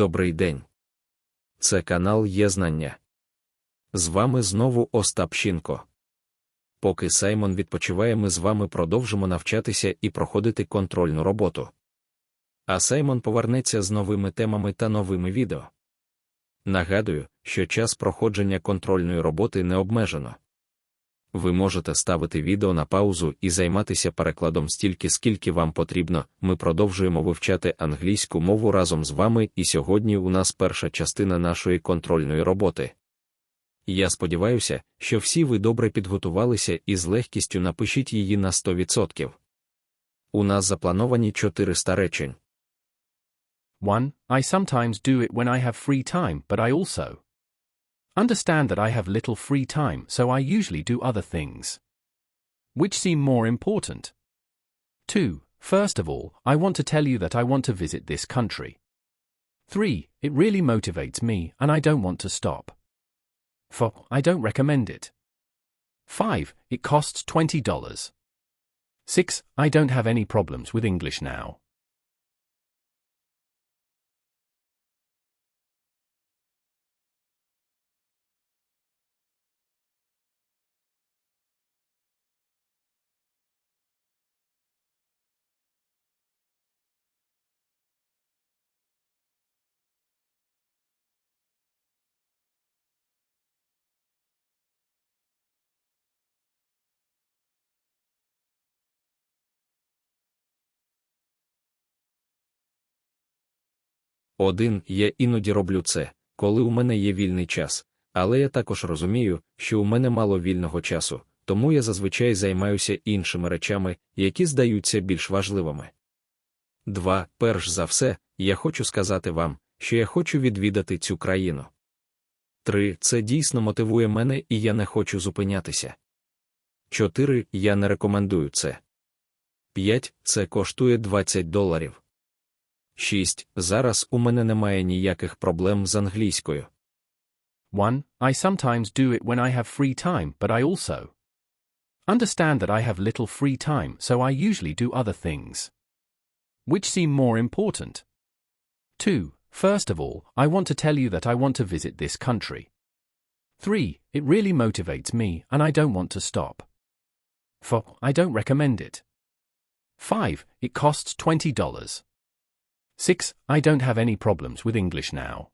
Добрий день. Це канал Є Знання. З вами знову Остап Щінко. Поки Саймон відпочиває, ми з вами продовжимо навчатися і проходити контрольну роботу. А Саймон повернеться з новими темами та новими відео. Нагадую, що час проходження контрольної роботи не обмежено. Ви можете ставити відео на паузу і займатися перекладом стільки, скільки вам потрібно. Ми продовжуємо вивчати англійську мову разом з вами, і сьогодні у нас перша частина нашої контрольної роботи. Я сподіваюся, що всі ви добре підготувалися і з легкістю напишіть її на 100%. У нас заплановані 400 речень. 1. I sometimes do it when I have free time, but I also understand that I have little free time, so I usually do other things. Which seem more important? 2. First of all, I want to tell you that I want to visit this country. 3. It really motivates me, and I don't want to stop. 4. I don't recommend it. 5. It costs $20. 6. I don't have any problems with English now. Один, я іноді роблю це, коли у мене є вільний час, але я також розумію, що у мене мало вільного часу, тому я зазвичай займаюся іншими речами, які здаються більш важливими. Два, перш за все, я хочу сказати вам, що я хочу відвідати цю країну. Три, це дійсно мотивує мене і я не хочу зупинятися. Чотири, я не рекомендую це. П'ять, це коштує 20 доларів. 6. Зараз у мене немає ніяких проблем з англійською. 1. I sometimes do it when I have free time, but I also understand that I have little free time, so I usually do other things. Which seem more important? 2. First of all, I want to tell you that I want to visit this country. 3. It really motivates me, and I don't want to stop. 4. I don't recommend it. 5. It costs $20. 6. I don't have any problems with English now.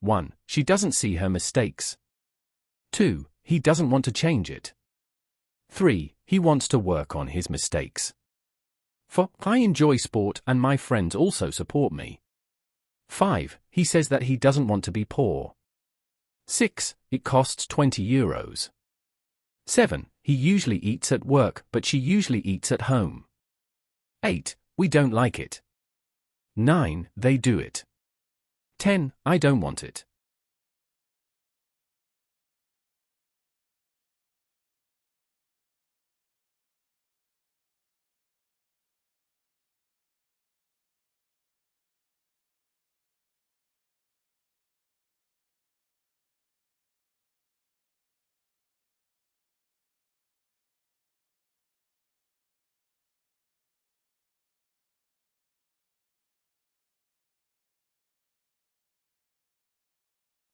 One, she doesn't see her mistakes. Two, he doesn't want to change it. Three, he wants to work on his mistakes. Four, I enjoy sport and my friends also support me. Five, he says that he doesn't want to be poor. Six, it costs 20 euros. Seven, he usually eats at work, but she usually eats at home. Eight, we don't like it. Nine, they do it. 10. I don't want it.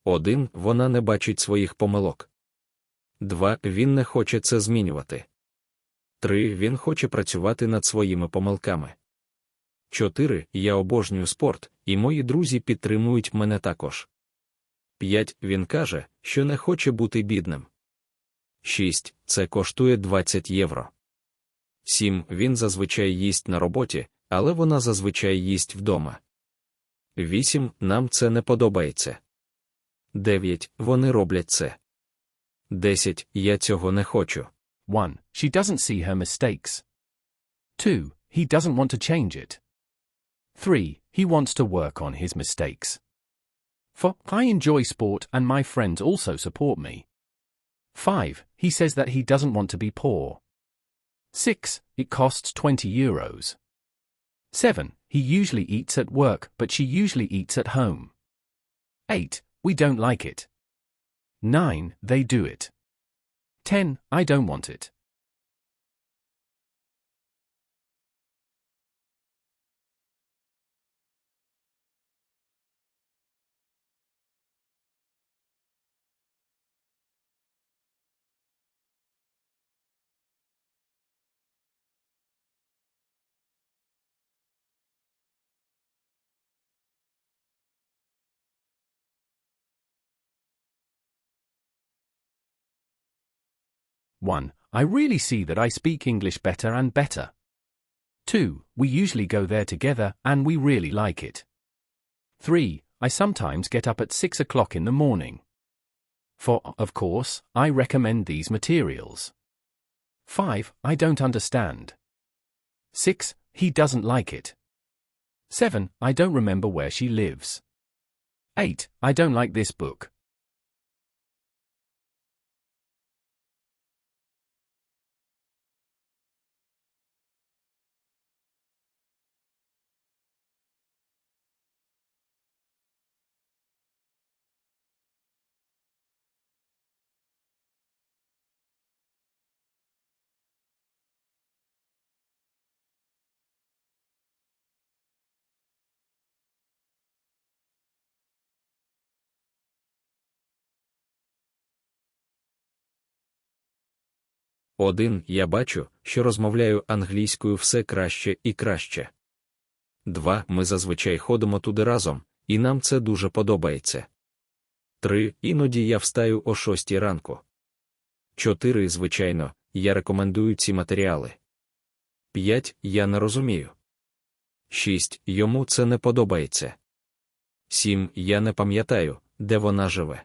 Один, вона не бачить своїх помилок. Два, він не хоче це змінювати. Три, він хоче працювати над своїми помилками. Чотири, я обожнюю спорт, і мої друзі підтримують мене також. П'ять, він каже, що не хоче бути бідним. Шість, це коштує 20 євро. Сім, він зазвичай їсть на роботі, але вона зазвичай їсть вдома. Вісім, нам це не подобається. 9. Вони роблять це. 10. Я цього не хочу. 1. She doesn't see her mistakes. 2. He doesn't want to change it. 3. He wants to work on his mistakes. 4. I enjoy sport and my friends also support me. 5. He says that he doesn't want to be poor. 6. It costs 20 euros. 7. He usually eats at work, but she usually eats at home. 8. We don't like it. 9. They do it. 10. I don't want it. One, I really see that I speak English better and better. Two, we usually go there together and we really like it. Three, I sometimes get up at six o'clock in the morning. Four, of course, I recommend these materials. Five, I don't understand. Six, he doesn't like it. Seven, I don't remember where she lives. Eight, I don't like this book. Один. Я бачу, що розмовляю англійською все краще і краще. Два. Ми зазвичай ходимо туди разом, і нам це дуже подобається. Три. Іноді я встаю о шостій ранку. Чотири. Звичайно, я рекомендую ці матеріали. П'ять. Я не розумію. Шість. Йому це не подобається. Сім. Я не пам'ятаю, де вона живе.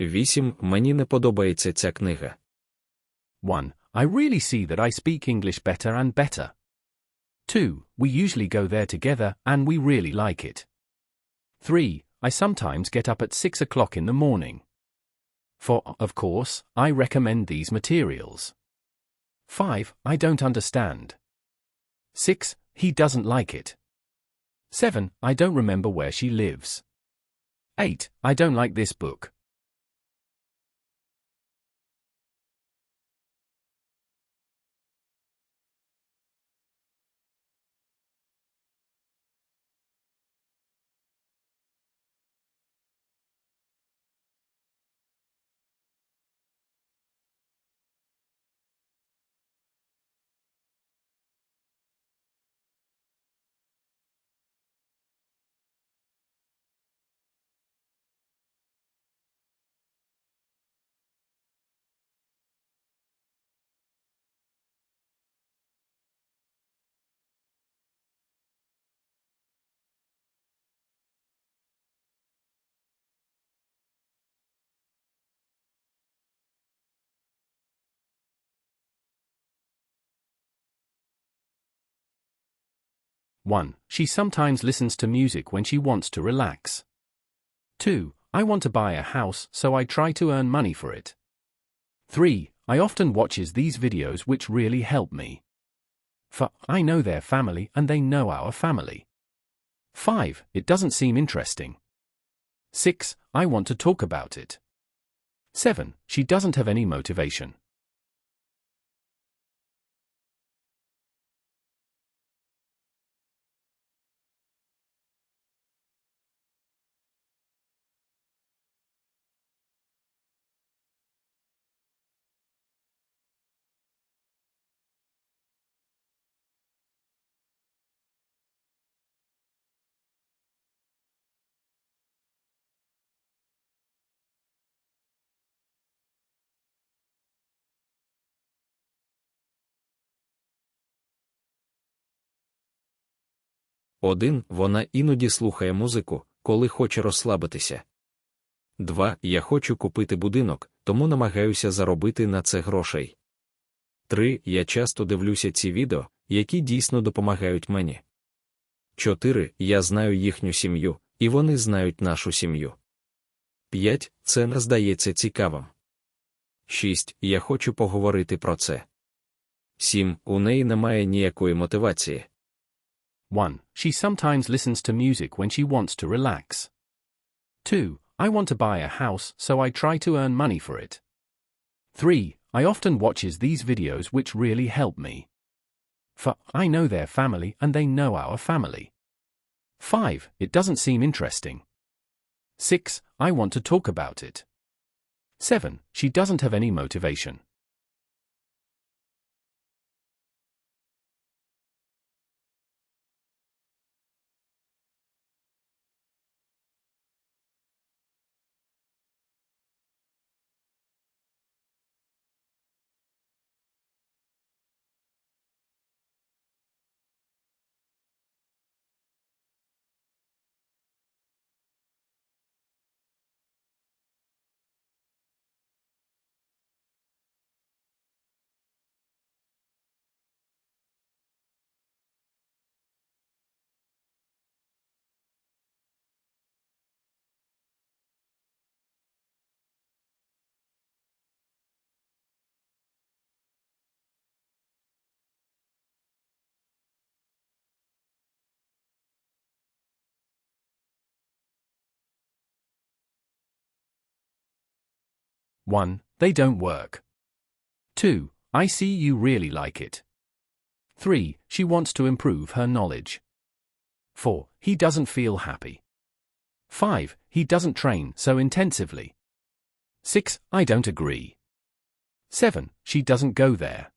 Вісім. Мені не подобається ця книга. 1. I really see that I speak English better and better. 2. We usually go there together and we really like it. 3. I sometimes get up at 6 o'clock in the morning. 4. Of course, I recommend these materials. 5. I don't understand. 6. He doesn't like it. 7. I don't remember where she lives. 8. I don't like this book. One, she sometimes listens to music when she wants to relax. Two, I want to buy a house, so I try to earn money for it. Three, I often watches these videos which really help me. For I know their family and they know our family. 5. It doesn't seem interesting. 6. I want to talk about it. 7. She doesn't have any motivation. Один. Вона іноді слухає музику, коли хоче розслабитися. 2. Я хочу купити будинок, тому намагаюся заробити на це грошей. 3. Я часто дивлюся ці відео, які дійсно допомагають мені. 4. Я знаю їхню сім'ю, і вони знають нашу сім'ю. 5. Це не здається цікавим. 6. Я хочу поговорити про це. 7. У неї немає ніякої мотивації. 1. She sometimes listens to music when she wants to relax. 2. I want to buy a house, so I try to earn money for it. 3. I often watches these videos which really help me. For I know their family and they know our family. 5. It doesn't seem interesting. 6. I want to talk about it. 7. She doesn't have any motivation. One, they don't work. Two, I see you really like it. Three, she wants to improve her knowledge. Four, he doesn't feel happy. Five, he doesn't train so intensively. Six, I don't agree. Seven, she doesn't go there.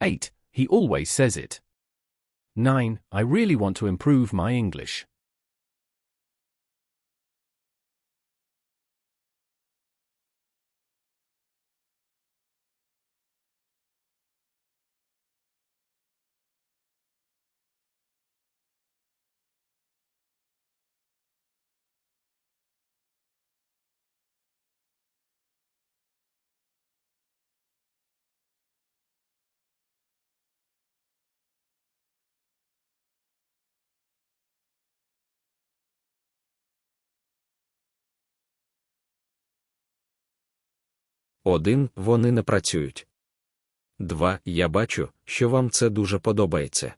Eight, he always says it. Nine, I really want to improve my English. Один. Вони не працюють. 2. Я бачу, що вам це дуже подобається.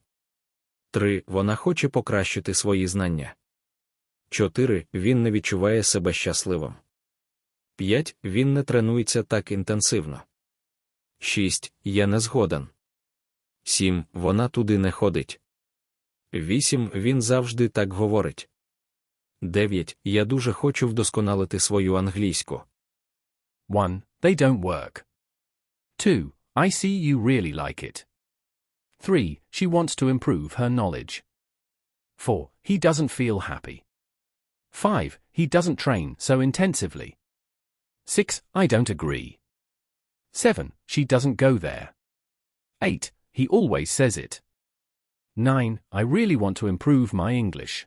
3. Вона хоче покращити свої знання. 4. Він не відчуває себе щасливим. 5. Він не тренується так інтенсивно. 6. Я не згоден. 7. Вона туди не ходить. 8. Він завжди так говорить. 9. Я дуже хочу вдосконалити свою англійську. 1. They don't work. 2. I see you really like it. 3. She wants to improve her knowledge. 4. He doesn't feel happy. 5. He doesn't train so intensively. 6. I don't agree. 7. She doesn't go there. 8. He always says it. 9. I really want to improve my English.